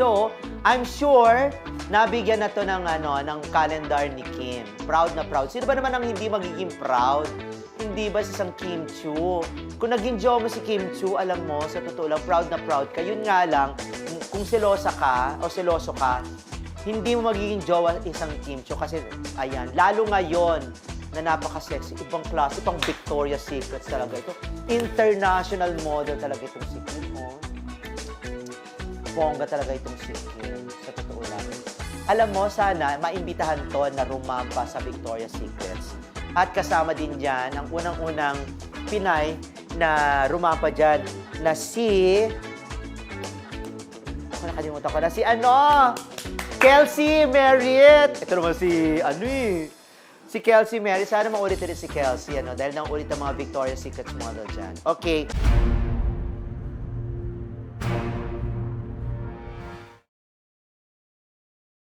So, I'm sure nabigyan na to ng ano ng calendar ni Kim. Proud na proud. Sino ba naman ang hindi magiging proud? Hindi ba si isang Kim Chu? Kung naging jowa mo si Kim Chu, alam mo, sa totoo lang, proud na proud ka. Yun nga lang, kung selosa ka o seloso ka, hindi mo magiging jowa isang Kim Chu kasi, ayan, lalo ngayon na napaka-sexy, ibang klase, ibang Victoria's Secrets talaga ito. International model talaga itong si Kim, oh bongga talaga itong Kim, sa totoo lang. Alam mo, sana maimbitahan to na rumampa sa Victoria's Secrets. At kasama din dyan ang unang-unang Pinay na rumampa dyan na si... Ako nakalimutan ko na si ano? Kelsey Merritt! Ito naman si ano eh. Si Kelsey Merritt. Sana maulit rin si Kelsey, ano, dahil nang ulit ang mga Victoria's Secrets model dyan. Okay.